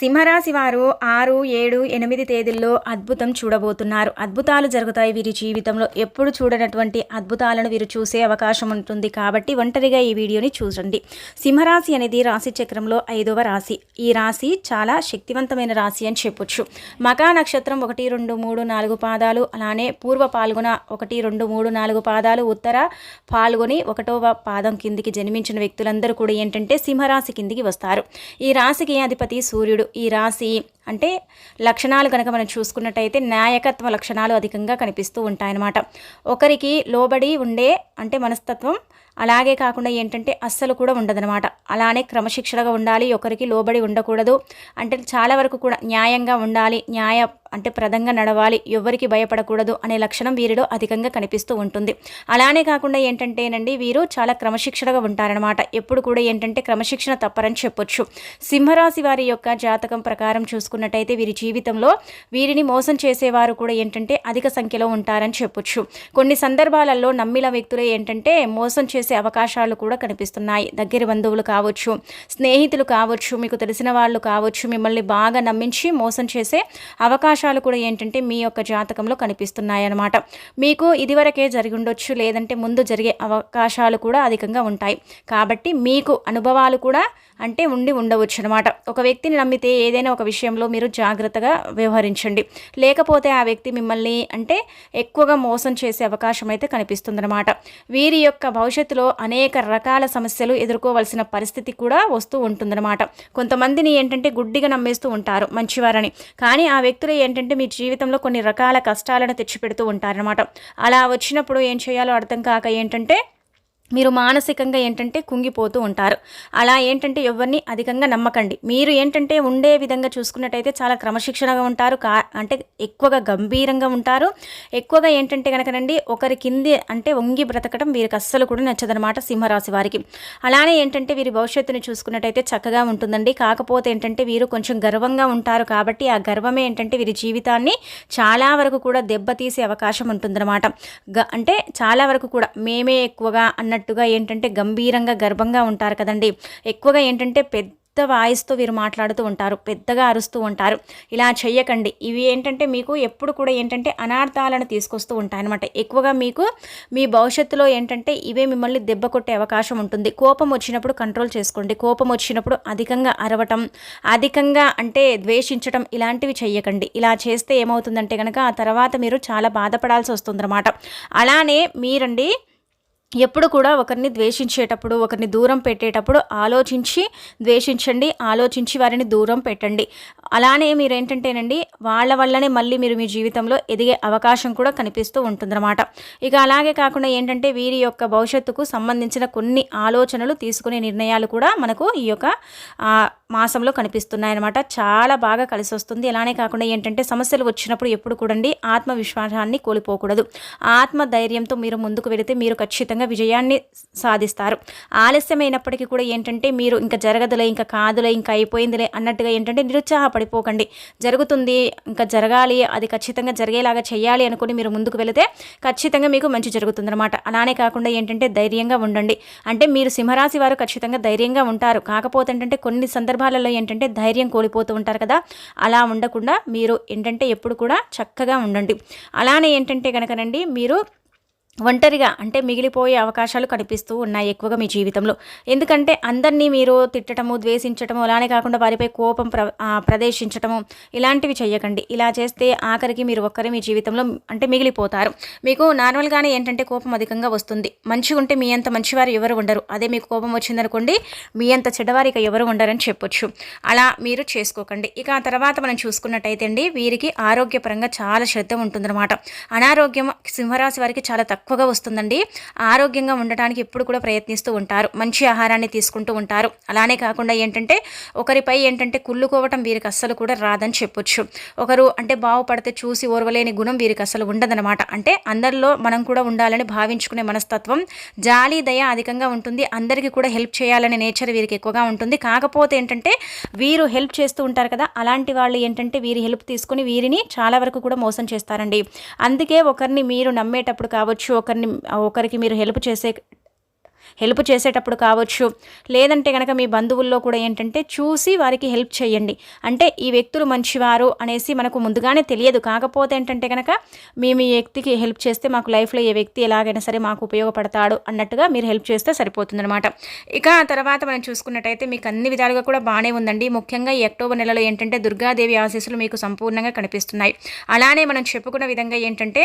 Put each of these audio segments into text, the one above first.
సింహరాశి వారు ఆరు ఏడు ఎనిమిది తేదీల్లో అద్భుతం చూడబోతున్నారు. అద్భుతాలు జరుగుతాయి వీరి జీవితంలో. ఎప్పుడు చూడనటువంటి అద్భుతాలను వీరు చూసే అవకాశం ఉంటుంది కాబట్టి ఒంటరిగా ఈ వీడియోని చూడండి. సింహరాశి అనేది రాశి చక్రంలో ఐదవ రాశి. ఈ రాశి చాలా శక్తివంతమైన రాశి అని చెప్పొచ్చు. మకా నక్షత్రం ఒకటి రెండు మూడు నాలుగు పాదాలు అలానే పూర్వ పాల్గొన ఒకటి రెండు మూడు నాలుగు పాదాలు ఉత్తర పాల్గొని ఒకటవ పాదం కిందికి జన్మించిన వ్యక్తులందరూ కూడా ఏంటంటే సింహరాశి కిందికి వస్తారు. ఈ రాశికి అధిపతి? సూర్యుడు. ఈ రాశి అంటే లక్షణాలు కనుక మనం చూసుకున్నట్టయితే నాయకత్వ లక్షణాలు అధికంగా కనిపిస్తూ ఉంటాయన్నమాట. ఒకరికి లోబడి ఉండే అంటే మనస్తత్వం అలాగే కాకుండా ఏంటంటే అస్సలు కూడా ఉండదనమాట అలానే క్రమశిక్షణగా ఉండాలి ఒకరికి లోబడి ఉండకూడదు. అంటే చాలా వరకు కూడా న్యాయంగా ఉండాలి న్యాయ అంటే ప్రదంగా నడవాలి ఎవరికి భయపడకూడదు అనే లక్షణం వీరిలో అధికంగా కనిపిస్తూ ఉంటుంది. అలానే కాకుండా ఏంటంటేనండి వీరు చాలా క్రమశిక్షణగా ఉంటారనమాట ఎప్పుడు కూడా ఏంటంటే క్రమశిక్షణ తప్పరని చెప్పొచ్చు. సింహరాశి వారి యొక్క జాతకం ప్రకారం చూసుకున్నట్టయితే వీరి జీవితంలో వీరిని మోసం చేసేవారు కూడా ఏంటంటే అధిక సంఖ్యలో ఉంటారని చెప్పొచ్చు. కొన్ని సందర్భాలలో నమ్మిన వ్యక్తులు ఏంటంటే మోసం చేసే అవకాశాలు కూడా కనిపిస్తున్నాయి. దగ్గర బంధువులు కావచ్చు స్నేహితులు కావచ్చు మీకు తెలిసిన వాళ్ళు కావచ్చు మిమ్మల్ని బాగా నమ్మించి మోసం చేసే అవకాశాలు కూడా ఏంటంటే మీ యొక్క జాతకంలో కనిపిస్తున్నాయి అన్నమాట మీకు ఇదివరకే జరిగి ఉండొచ్చు లేదంటే ముందు జరిగే అవకాశాలు కూడా అధికంగా ఉంటాయి. కాబట్టి మీకు అనుభవాలు కూడా అంటే ఉండి ఉండవచ్చు అనమాట ఒక వ్యక్తిని నమ్మితే ఏదైనా ఒక విషయంలో మీరు జాగ్రత్తగా వ్యవహరించండి. లేకపోతే ఆ వ్యక్తి మిమ్మల్ని అంటే ఎక్కువగా మోసం చేసే అవకాశం అయితే కనిపిస్తుందన్నమాట. వీరి యొక్క భవిష్యత్తు వయసులో అనేక రకాల సమస్యలు ఎదుర్కోవాల్సిన పరిస్థితి కూడా వస్తూ ఉంటుందన్నమాట. కొంతమందిని ఏంటంటే గుడ్డిగా నమ్మేస్తూ ఉంటారు మంచివారని. కానీ ఆ వ్యక్తులు ఏంటంటే మీ జీవితంలో కొన్ని రకాల కష్టాలను తెచ్చిపెడుతూ ఉంటారనమాట అలా వచ్చినప్పుడు ఏం చేయాలో అర్థం కాక ఏంటంటే మీరు మానసికంగా ఏంటంటే కుంగిపోతూ ఉంటారు. అలా ఏంటంటే ఎవరిని అధికంగా నమ్మకండి. మీరు ఏంటంటే ఉండే విధంగా చూసుకున్నట్టయితే చాలా క్రమశిక్షణగా ఉంటారు. కా అంటే ఎక్కువగా గంభీరంగా ఉంటారు. ఎక్కువగా ఏంటంటే కనుకనండి ఒకరి కింది అంటే వంగి బ్రతకడం వీరికి అస్సలు కూడా నచ్చదనమాట సింహరాశి వారికి. అలానే ఏంటంటే వీరి భవిష్యత్తుని చూసుకున్నట్టయితే చక్కగా ఉంటుందండి. కాకపోతే ఏంటంటే వీరు కొంచెం గర్వంగా ఉంటారు కాబట్టి ఆ గర్వమే ఏంటంటే వీరి జీవితాన్ని చాలా వరకు కూడా దెబ్బతీసే అవకాశం ఉంటుందన్నమాట. గ అంటే చాలా వరకు కూడా మేమే ఎక్కువగా అన్న అన్నట్టుగా ఏంటంటే గంభీరంగా గర్భంగా ఉంటారు కదండి. ఎక్కువగా ఏంటంటే పెద్ద పెద్ద వాయిస్తో వీరు మాట్లాడుతూ ఉంటారు పెద్దగా అరుస్తూ ఉంటారు. ఇలా చెయ్యకండి. ఇవి ఏంటంటే మీకు ఎప్పుడు కూడా ఏంటంటే అనార్థాలను తీసుకొస్తూ ఉంటాయన్నమాట. ఎక్కువగా మీకు మీ భవిష్యత్తులో ఏంటంటే ఇవే మిమ్మల్ని దెబ్బ కొట్టే అవకాశం ఉంటుంది. కోపం వచ్చినప్పుడు కంట్రోల్ చేసుకోండి. కోపం వచ్చినప్పుడు అధికంగా అరవటం అధికంగా అంటే ద్వేషించటం ఇలాంటివి చెయ్యకండి. ఇలా చేస్తే ఏమవుతుందంటే కనుక ఆ తర్వాత మీరు చాలా బాధపడాల్సి వస్తుందన్నమాట. అలానే మీరండి ఎప్పుడు కూడా ఒకరిని ద్వేషించేటప్పుడు ఒకరిని దూరం పెట్టేటప్పుడు ఆలోచించి ద్వేషించండి ఆలోచించి వారిని దూరం పెట్టండి. అలానే మీరు ఏంటంటేనండి వాళ్ళ వల్లనే మళ్ళీ మీరు మీ జీవితంలో ఎదిగే అవకాశం కూడా కనిపిస్తూ ఉంటుందన్నమాట. ఇక అలాగే కాకుండా ఏంటంటే వీరి యొక్క భవిష్యత్తుకు సంబంధించిన కొన్ని ఆలోచనలు తీసుకునే నిర్ణయాలు కూడా మనకు ఈ యొక్క మాసంలో కనిపిస్తున్నాయన్నమాట. చాలా బాగా కలిసి వస్తుంది. అలానే కాకుండా ఏంటంటే సమస్యలు వచ్చినప్పుడు ఎప్పుడు కూడండి ఆత్మవిశ్వాసాన్ని కోల్పోకూడదు. ఆత్మ ధైర్యంతో మీరు ముందుకు వెళితే మీరు ఖచ్చితంగా విజయాన్ని సాధిస్తారు. ఆలస్యమైనప్పటికీ కూడా ఏంటంటే మీరు ఇంకా జరగదులే ఇంకా కాదులే ఇంకా అయిపోయిందిలే అన్నట్టుగా ఏంటంటే నిరుత్సాహపడిపోకండి. జరుగుతుంది ఇంకా జరగాలి అది ఖచ్చితంగా జరిగేలాగా చేయాలి అనుకుని మీరు ముందుకు వెళితే ఖచ్చితంగా మీకు మంచి జరుగుతుందన్నమాట. అలానే కాకుండా ఏంటంటే ధైర్యంగా ఉండండి. అంటే మీరు సింహరాశి వారు ఖచ్చితంగా ధైర్యంగా ఉంటారు. కాకపోతే ఏంటంటే కొన్ని సందర్భాలలో ఏంటంటే ధైర్యం కోల్పోతూ ఉంటారు కదా. అలా ఉండకుండా మీరు ఏంటంటే ఎప్పుడు కూడా చక్కగా ఉండండి. అలానే ఏంటంటే కనుకనండి మీరు ఒంటరిగా అంటే మిగిలిపోయే అవకాశాలు కనిపిస్తూ ఉన్నాయి ఎక్కువగా మీ జీవితంలో. ఎందుకంటే అందరినీ మీరు తిట్టడము ద్వేషించటము అలానే కాకుండా వారిపై కోపం ప్ర ప్రదర్శించటము ఇలాంటివి చేయకండి. ఇలా చేస్తే ఆఖరికి మీరు ఒక్కరే మీ జీవితంలో అంటే మిగిలిపోతారు. మీకు నార్మల్గానే ఏంటంటే కోపం అధికంగా వస్తుంది. మంచిగా ఉంటే మీ అంత మంచివారు ఎవరు ఉండరు. అదే మీకు కోపం వచ్చిందనుకోండి మీ అంత చెడ్డవారు ఇక ఎవరు ఉండరని చెప్పొచ్చు. అలా మీరు చేసుకోకండి. ఇక ఆ తర్వాత మనం చూసుకున్నట్టయితే అండి వీరికి ఆరోగ్యపరంగా చాలా శ్రద్ధ ఉంటుందన్నమాట. అనారోగ్యం సింహరాశి వారికి చాలా తక్కువ తక్కువగా వస్తుందండి. ఆరోగ్యంగా ఉండటానికి ఎప్పుడు కూడా ప్రయత్నిస్తూ ఉంటారు. మంచి ఆహారాన్ని తీసుకుంటూ ఉంటారు. అలానే కాకుండా ఏంటంటే ఒకరిపై ఏంటంటే కుళ్ళుకోవటం వీరికి అస్సలు కూడా రాదని చెప్పొచ్చు. ఒకరు అంటే బాగుపడితే చూసి ఓర్వలేని గుణం వీరికి అసలు ఉండదనమాట అంటే అందరిలో మనం కూడా ఉండాలని భావించుకునే మనస్తత్వం జాలి దయ అధికంగా ఉంటుంది. అందరికీ కూడా హెల్ప్ చేయాలనే నేచర్ వీరికి ఎక్కువగా ఉంటుంది. కాకపోతే ఏంటంటే వీరు హెల్ప్ చేస్తూ ఉంటారు కదా అలాంటి వాళ్ళు ఏంటంటే వీరి హెల్ప్ తీసుకుని వీరిని చాలా వరకు కూడా మోసం చేస్తారండి. అందుకే ఒకరిని మీరు నమ్మేటప్పుడు కావచ్చు ఒకరిని ఒకరికి మీరు హెల్ప్ చేసే హెల్ప్ చేసేటప్పుడు కావచ్చు. లేదంటే కనుక మీ బంధువుల్లో కూడా ఏంటంటే చూసి వారికి హెల్ప్ చేయండి. అంటే ఈ వ్యక్తులు మంచివారు అనేసి మనకు ముందుగానే తెలియదు. కాకపోతే ఏంటంటే కనుక మేము ఈ వ్యక్తికి హెల్ప్ చేస్తే మాకు లైఫ్లో ఏ వ్యక్తి ఎలాగైనా సరే మాకు ఉపయోగపడతాడు అన్నట్టుగా మీరు హెల్ప్ చేస్తే సరిపోతుందనమాట ఇక ఆ తర్వాత మనం చూసుకున్నట్టయితే మీకు అన్ని విధాలుగా కూడా బాగానే ఉందండి. ముఖ్యంగా ఈ అక్టోబర్ నెలలో ఏంటంటే దుర్గాదేవి ఆశీస్సులు మీకు సంపూర్ణంగా కనిపిస్తున్నాయి. అలానే మనం చెప్పుకున్న విధంగా ఏంటంటే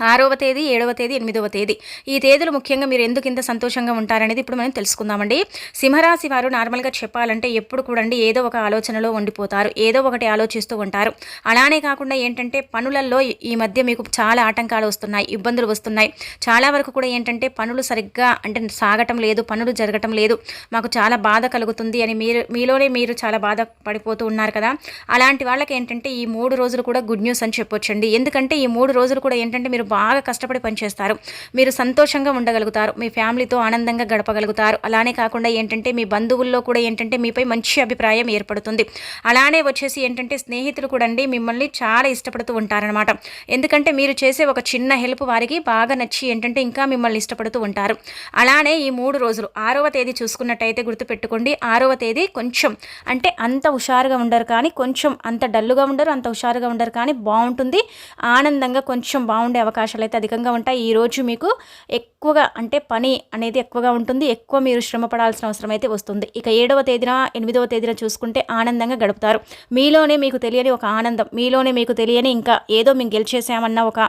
ఆరవ తేదీ ఏడవ తేదీ ఎనిమిదవ తేదీ. ఈ తేదీలు ముఖ్యంగా మీరు ఎందుకు ఇంత సంతోషంగా ఉంటారనేది ఇప్పుడు మనం తెలుసుకుందామండి. సింహరాశి వారు నార్మల్గా చెప్పాలంటే ఎప్పుడు కూడండి ఏదో ఒక ఆలోచనలో ఉండిపోతారు ఏదో ఒకటి ఆలోచిస్తూ ఉంటారు. అలానే కాకుండా ఏంటంటే పనులలో ఈ మధ్య మీకు చాలా ఆటంకాలు వస్తున్నాయి ఇబ్బందులు వస్తున్నాయి. చాలా వరకు కూడా ఏంటంటే పనులు సరిగ్గా అంటే సాగటం లేదు పనులు జరగటం లేదు. మాకు చాలా బాధ కలుగుతుంది అని మీరు మీలోనే మీరు చాలా బాధ పడిపోతూ ఉన్నారు కదా. అలాంటి వాళ్ళకి ఏంటంటే ఈ మూడు రోజులు కూడా గుడ్ న్యూస్ అని చెప్పొచ్చండి. ఎందుకంటే ఈ మూడు రోజులు కూడా ఏంటంటే మీరు మీరు బాగా కష్టపడి పనిచేస్తారు. మీరు సంతోషంగా ఉండగలుగుతారు. మీ ఫ్యామిలీతో ఆనందంగా గడపగలుగుతారు. అలానే కాకుండా ఏంటంటే మీ బంధువుల్లో కూడా ఏంటంటే మీపై మంచి అభిప్రాయం ఏర్పడుతుంది. అలానే వచ్చేసి ఏంటంటే స్నేహితులు కూడా అండి మిమ్మల్ని చాలా ఇష్టపడుతూ ఉంటారనమాట ఎందుకంటే మీరు చేసే ఒక చిన్న హెల్ప్ వారికి బాగా నచ్చి ఏంటంటే ఇంకా మిమ్మల్ని ఇష్టపడుతూ ఉంటారు. అలానే ఈ మూడు రోజులు ఆరవ తేదీ చూసుకున్నట్టయితే గుర్తుపెట్టుకోండి. ఆరవ తేదీ కొంచెం అంటే అంత హుషారుగా ఉండరు కానీ కొంచెం అంత డల్లుగా ఉండరు అంత హుషారుగా ఉండరు కానీ బాగుంటుంది. ఆనందంగా కొంచెం బాగుండే అవకాశాలు అయితే అధికంగా ఉంటాయి. ఈరోజు మీకు ఎక్కువగా అంటే పని అనేది ఎక్కువగా ఉంటుంది. ఎక్కువ మీరు శ్రమ పడాల్సిన అవసరం అయితే వస్తుంది. ఇక ఏడవ తేదీన ఎనిమిదవ తేదీన చూసుకుంటే ఆనందంగా గడుపుతారు. మీలోనే మీకు తెలియని ఒక ఆనందం మీలోనే మీకు తెలియని ఇంకా ఏదో మేము గెలిచేసామన్న ఒక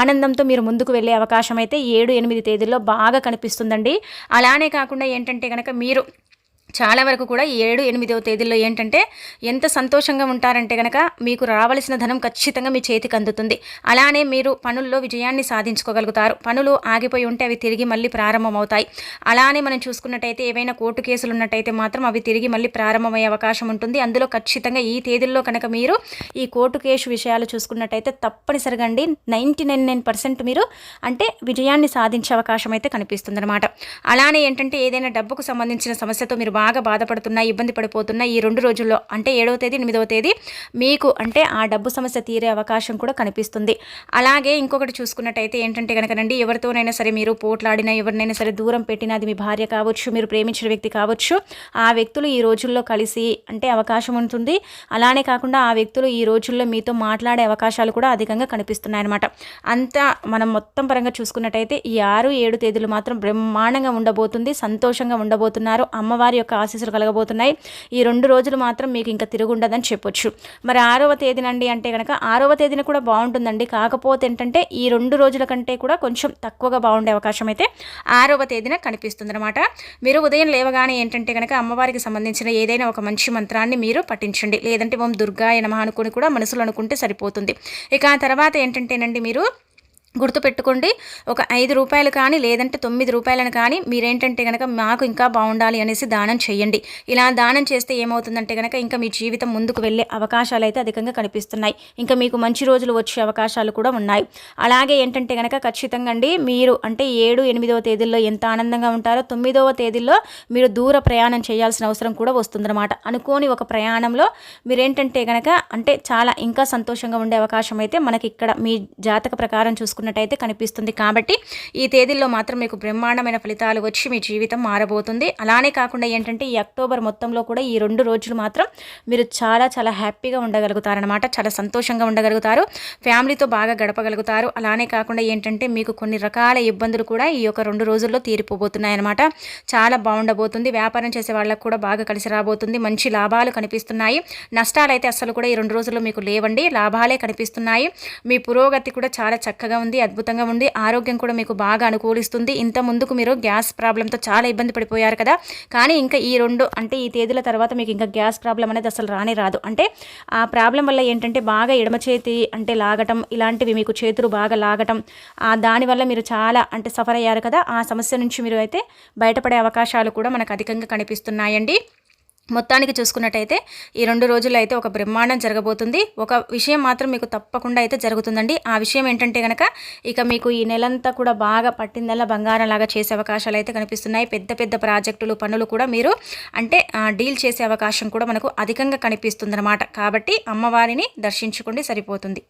ఆనందంతో మీరు ముందుకు వెళ్ళే అవకాశం అయితే ఏడు ఎనిమిది తేదీల్లో బాగా కనిపిస్తుందండి. అలానే కాకుండా ఏంటంటే కనుక మీరు చాలా వరకు కూడా ఏడు ఎనిమిదవ తేదీల్లో ఏంటంటే ఎంత సంతోషంగా ఉంటారంటే కనుక మీకు రావలసిన ధనం ఖచ్చితంగా మీ చేతికి అందుతుంది. అలానే మీరు పనుల్లో విజయాన్ని సాధించుకోగలుగుతారు. పనులు ఆగిపోయి ఉంటే అవి తిరిగి మళ్ళీ ప్రారంభమవుతాయి. అలానే మనం చూసుకున్నట్టయితే ఏవైనా కోర్టు కేసులు ఉన్నట్టయితే మాత్రం అవి తిరిగి మళ్ళీ ప్రారంభమయ్యే అవకాశం ఉంటుంది. అందులో ఖచ్చితంగా ఈ తేదీల్లో కనుక మీరు ఈ కోర్టు కేసు విషయాలు చూసుకున్నట్టయితే తప్పనిసరిగా అండి నైంటీ నైన్ నైన్ పర్సెంట్ మీరు అంటే విజయాన్ని సాధించే అవకాశం అయితే కనిపిస్తుంది అలానే ఏంటంటే ఏదైనా డబ్బుకు సంబంధించిన సమస్యతో మీరు బాగా బాధపడుతున్నా ఇబ్బంది పడిపోతున్నా ఈ రెండు రోజుల్లో. అంటే ఏడవ తేదీ ఎనిమిదవ తేదీ మీకు అంటే ఆ డబ్బు సమస్య తీరే అవకాశం కూడా కనిపిస్తుంది. అలాగే ఇంకొకటి చూసుకున్నట్టయితే ఏంటంటే కనుకనండి ఎవరితోనైనా సరే మీరు పోట్లాడినా ఎవరినైనా సరే దూరం పెట్టినా అది మీ భార్య కావచ్చు మీరు ప్రేమించిన వ్యక్తి కావచ్చు ఆ వ్యక్తులు ఈ రోజుల్లో కలిసి అంటే అవకాశం ఉంటుంది. అలానే కాకుండా ఆ వ్యక్తులు ఈ రోజుల్లో మీతో మాట్లాడే అవకాశాలు కూడా అధికంగా కనిపిస్తున్నాయన్నమాట. అంతా మనం మొత్తం పరంగా చూసుకున్నట్టయితే ఈ ఆరు ఏడు తేదీలు మాత్రం బ్రహ్మాండంగా ఉండబోతుంది సంతోషంగా ఉండబోతున్నారు. అమ్మవారి యొక్క యొక్క ఆశీస్సులు కలగబోతున్నాయి. ఈ రెండు రోజులు మాత్రం మీకు ఇంకా తిరుగుండదని చెప్పొచ్చు. మరి ఆరవ తేదీనండి అంటే కనుక ఆరవ తేదీన కూడా బాగుంటుందండి. కాకపోతే ఏంటంటే ఈ రెండు రోజుల కంటే కూడా కొంచెం తక్కువగా బాగుండే అవకాశం అయితే ఆరవ తేదీన కనిపిస్తుంది అనమాట మీరు ఉదయం లేవగానే ఏంటంటే కనుక అమ్మవారికి సంబంధించిన ఏదైనా ఒక మంచి మంత్రాన్ని మీరు పఠించండి. లేదంటే ఓం దుర్గా నమ అనుకుని కూడా మనసులో అనుకుంటే సరిపోతుంది. ఇక ఆ తర్వాత ఏంటంటేనండి మీరు గుర్తుపెట్టుకోండి ఒక ఐదు రూపాయలు కానీ లేదంటే తొమ్మిది రూపాయలను కానీ మీరేంటంటే కనుక మాకు ఇంకా బాగుండాలి అనేసి దానం చేయండి. ఇలా దానం చేస్తే ఏమవుతుందంటే కనుక ఇంకా మీ జీవితం ముందుకు వెళ్ళే అవకాశాలు అయితే అధికంగా కనిపిస్తున్నాయి. ఇంకా మీకు మంచి రోజులు వచ్చే అవకాశాలు కూడా ఉన్నాయి. అలాగే ఏంటంటే కనుక ఖచ్చితంగా అండి మీరు అంటే ఏడు ఎనిమిదవ తేదీల్లో ఎంత ఆనందంగా ఉంటారో తొమ్మిదవ తేదీల్లో మీరు దూర ప్రయాణం చేయాల్సిన అవసరం కూడా వస్తుందన్నమాట. అనుకోని ఒక ప్రయాణంలో మీరేంటంటే కనుక అంటే చాలా ఇంకా సంతోషంగా ఉండే అవకాశం అయితే మనకి ఇక్కడ మీ జాతక ప్రకారం చూసుకుంటే చేసుకున్నట్టయితే కనిపిస్తుంది. కాబట్టి ఈ తేదీల్లో మాత్రం మీకు బ్రహ్మాండమైన ఫలితాలు వచ్చి మీ జీవితం మారబోతుంది. అలానే కాకుండా ఏంటంటే ఈ అక్టోబర్ మొత్తంలో కూడా ఈ రెండు రోజులు మాత్రం మీరు చాలా చాలా హ్యాపీగా ఉండగలుగుతారనమాట చాలా సంతోషంగా ఉండగలుగుతారు. ఫ్యామిలీతో బాగా గడపగలుగుతారు. అలానే కాకుండా ఏంటంటే మీకు కొన్ని రకాల ఇబ్బందులు కూడా ఈ యొక్క రెండు రోజుల్లో తీరిపోబోతున్నాయన్నమాట. చాలా బాగుండబోతుంది. వ్యాపారం చేసే వాళ్ళకు కూడా బాగా కలిసి రాబోతుంది. మంచి లాభాలు కనిపిస్తున్నాయి. నష్టాలు అయితే అసలు కూడా ఈ రెండు రోజుల్లో మీకు లేవండి. లాభాలే కనిపిస్తున్నాయి. మీ పురోగతి కూడా చాలా చక్కగా ఉంది. ఉంది అద్భుతంగా ఉంది. ఆరోగ్యం కూడా మీకు బాగా అనుకూలిస్తుంది. ఇంత ముందుకు మీరు గ్యాస్ ప్రాబ్లంతో చాలా ఇబ్బంది పడిపోయారు కదా. కానీ ఇంకా ఈ రెండు అంటే ఈ తేదీల తర్వాత మీకు ఇంకా గ్యాస్ ప్రాబ్లం అనేది అసలు రానే రాదు. అంటే ఆ ప్రాబ్లం వల్ల ఏంటంటే బాగా ఎడమ చేతి అంటే లాగటం ఇలాంటివి మీకు చేతులు బాగా లాగటం దానివల్ల మీరు చాలా అంటే సఫర్ అయ్యారు కదా. ఆ సమస్య నుంచి మీరు అయితే బయటపడే అవకాశాలు కూడా మనకు అధికంగా కనిపిస్తున్నాయండి. మొత్తానికి చూసుకున్నట్టయితే ఈ రెండు రోజుల్లో అయితే ఒక బ్రహ్మాండం జరగబోతుంది. ఒక విషయం మాత్రం మీకు తప్పకుండా అయితే జరుగుతుందండి. ఆ విషయం ఏంటంటే కనుక ఇక మీకు ఈ నెలంతా కూడా బాగా పట్టిందల్లా బంగారం లాగా చేసే అవకాశాలు అయితే కనిపిస్తున్నాయి. పెద్ద పెద్ద ప్రాజెక్టులు పనులు కూడా మీరు అంటే డీల్ చేసే అవకాశం కూడా మనకు అధికంగా కనిపిస్తుంది కాబట్టి అమ్మవారిని దర్శించుకోండి సరిపోతుంది.